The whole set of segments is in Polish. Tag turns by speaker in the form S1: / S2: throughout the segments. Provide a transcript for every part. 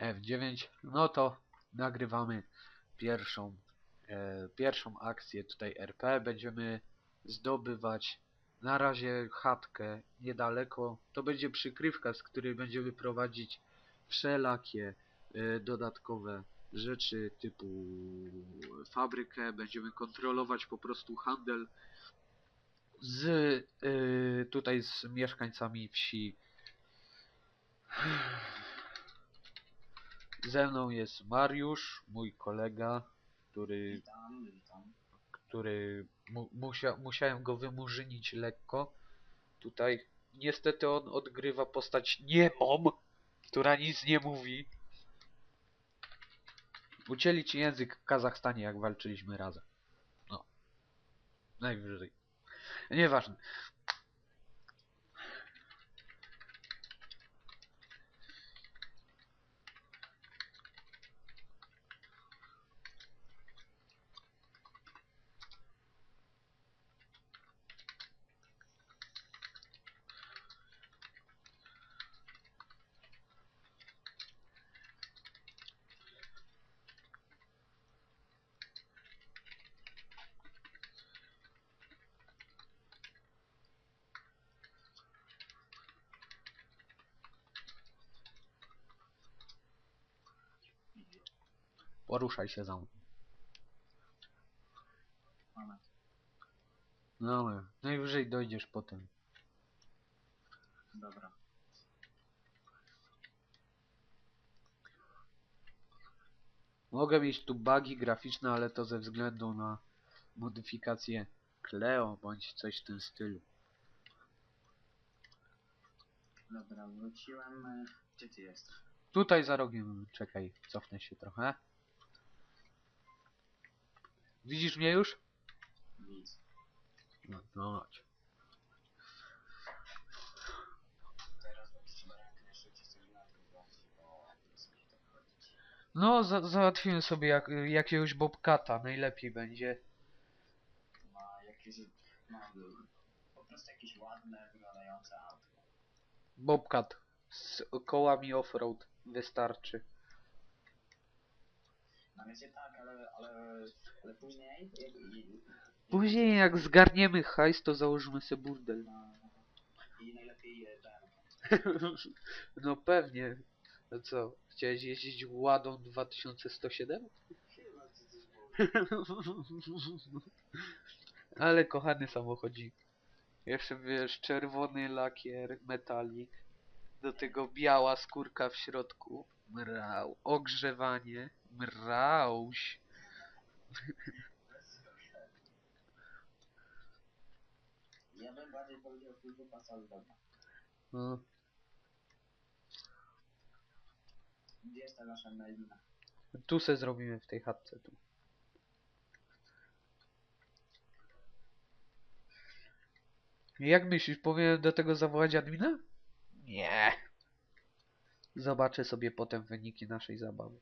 S1: F9. No to nagrywamy pierwszą, e, pierwszą akcję tutaj RP. Będziemy zdobywać na razie chatkę niedaleko. To będzie przykrywka, z której będziemy prowadzić wszelakie e, dodatkowe rzeczy typu fabrykę. Będziemy kontrolować po prostu handel z e, tutaj z mieszkańcami wsi. Ze mną jest Mariusz, mój kolega, który
S2: Witam, witam.
S1: który mu, musia, musiałem go wymurzynić lekko. Tutaj niestety on odgrywa postać niemą, która nic nie mówi. Ucięli ci język w Kazachstanie, jak walczyliśmy razem. No. Najwyżej. Nieważne. Poruszaj się za mną.
S2: Moment.
S1: No, najwyżej dojdziesz potem.
S2: Dobra.
S1: Mogę mieć tu bugi graficzne, ale to ze względu na modyfikację Cleo bądź coś w tym stylu.
S2: Dobra, wróciłem. e, Gdzie ty jesteś?
S1: Tutaj za rogiem, czekaj, cofnę się trochę. Widzisz mnie już?
S2: Widz.
S1: No, no chodź.
S2: Teraz będzie trzeba rękę jeszcze ci coś na tym zrobić, bo nie chcę mi chodzić.
S1: No, za załatwimy sobie jak jakiegoś bobcata, najlepiej będzie.
S2: Ma jakieś... Ma po prostu jakieś ładne, wyglądające autko.
S1: Bobcat z kołami offroad wystarczy.
S2: No wiecie tak, ale, ale, ale później... Jak, i,
S1: Później jak zgarniemy hajs, to założymy sobie burdel.
S2: no, I najlepiej e, ten...
S1: No pewnie. No co, chciałeś jeździć Ładą 2107?
S2: Chyba ty coś było.
S1: Ale kochany samochodzik. Jeszcze wiesz, czerwony lakier, metalik. Do tego biała skórka w środku. Mrał. Ogrzewanie. Mrauś.
S2: Ja bym bardziej powiedział pasa zgodna.
S1: No.
S2: Gdzie jest ta nasza Melina?
S1: Tu se zrobimy w tej chatce tu. Jak myślisz, powinien do tego zawołać admina? Nie. Zobaczę sobie potem wyniki naszej zabawy.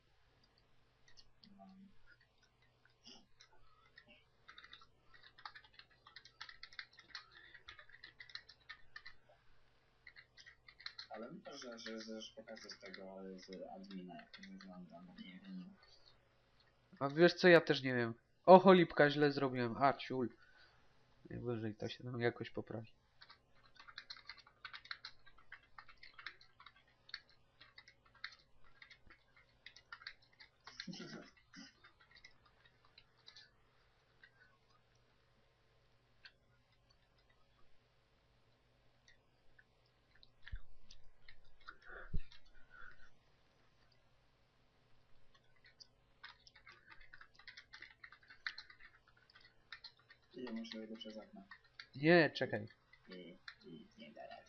S2: Że, że, że, pokażę z tego z admina, jak to wygląda, bo nie wiem.
S1: A wiesz co, ja też nie wiem. O, cholipka, źle zrobiłem. A, ciul. Najwyżej to się jakoś poprawi.
S2: Muszę przez okno.
S1: Nie, czekaj.
S2: I, i nie da rady.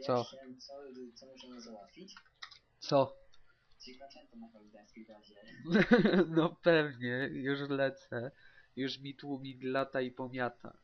S2: Co?
S1: Co,
S2: możemy załatwić.
S1: Co? No pewnie, już lecę. Już mi tłumik lata i pomiata.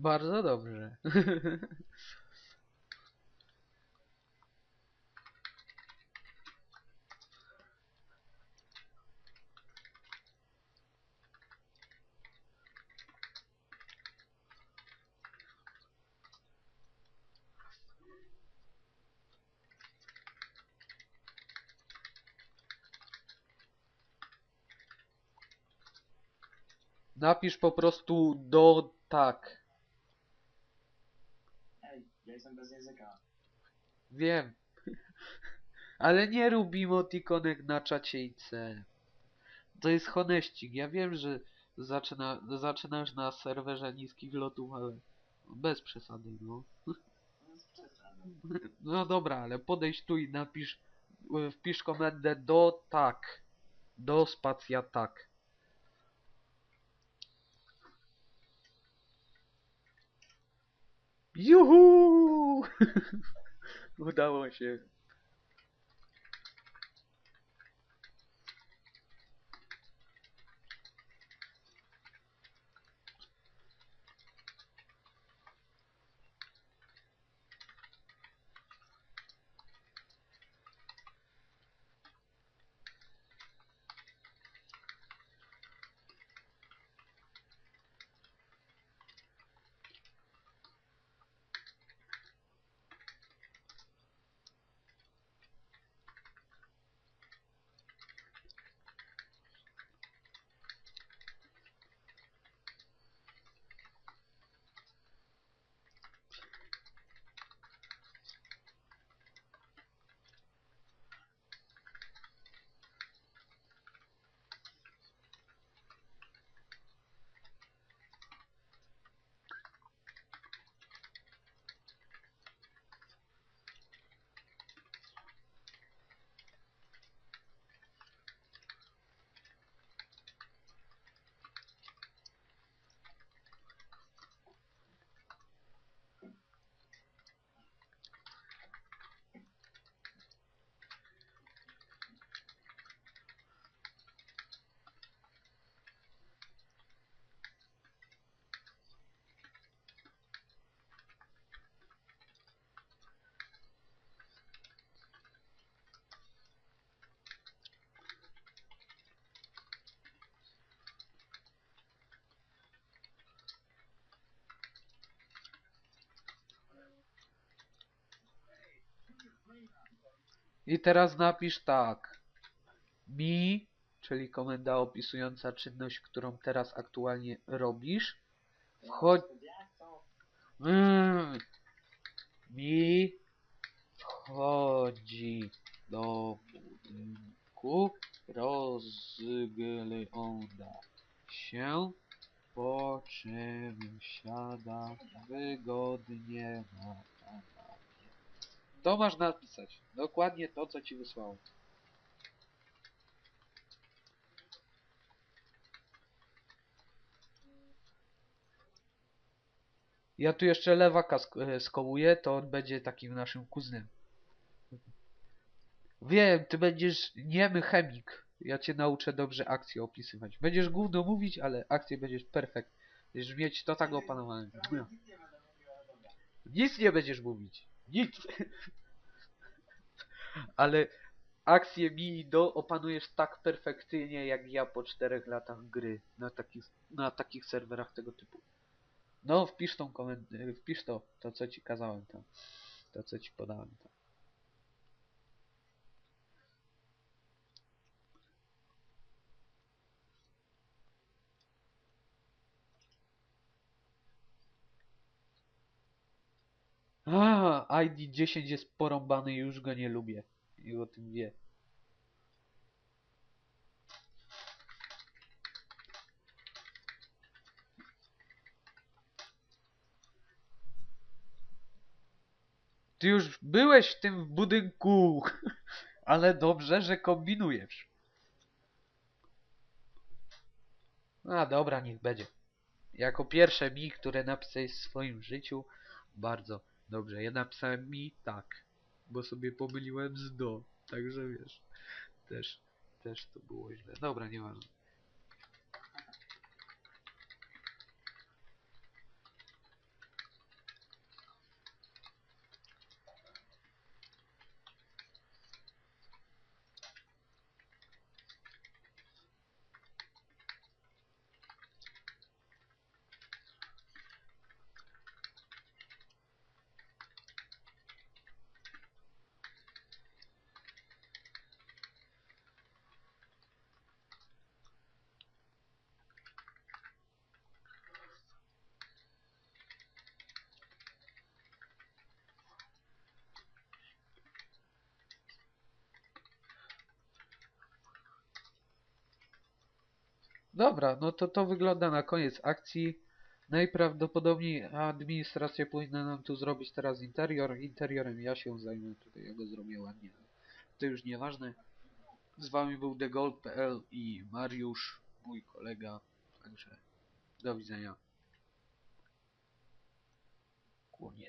S1: Bardzo dobrze. Napisz po prostu do tak.
S2: Ja jestem bez języka.
S1: Wiem. Ale nie rób emoticonek na czacie To jest honeścik. Ja wiem, że zaczyna, zaczynasz na serwerze niskich lotów, ale bez przesady, no.
S2: No
S1: dobra, ale podejdź tu i napisz, wpisz komendę do tak. Do spacja tak. Juhu! Udało. I teraz napisz tak. Mi, czyli komenda opisująca czynność, którą teraz aktualnie robisz. Wchodź. Mm. Mi wchodzi do budynku, rozgląda się, po czym siada wygodnie na. To masz napisać. Dokładnie to, co ci wysłałem. Ja tu jeszcze lewaka sk- e, skołuję, to on będzie takim naszym kuzynem. Wiem, ty będziesz niemy chemik. Ja cię nauczę dobrze akcje opisywać. Będziesz gówno mówić, ale akcje będziesz perfekt. Będziesz mieć to tak opanowane. Nic nie będziesz mówić. Nic. Ale akcje mi do opanujesz tak perfekcyjnie jak ja po czterech latach gry na takich, na takich serwerach tego typu. No, wpisz tą komendę, wpisz to, to co ci kazałem tam. To co ci podałem tam. A, ID 10 jest porąbany i już go nie lubię. I o tym wie. Ty już byłeś w tym budynku, ale dobrze, że kombinujesz. A dobra, niech będzie. Jako pierwsze mi, które napisałeś w swoim życiu, bardzo dobrze. Ja napisałem mi tak, bo sobie pomyliłem z do, także wiesz, też, też to było źle. Dobra, nieważne. Dobra, no to to wygląda na koniec akcji. Najprawdopodobniej administracja powinna nam tu zrobić teraz interior. Interiorem ja się zajmę tutaj, ja go zrobię ładnie. To już nieważne. Z wami był TheGold.pl i Mariusz, mój kolega. Także do widzenia. Koniec.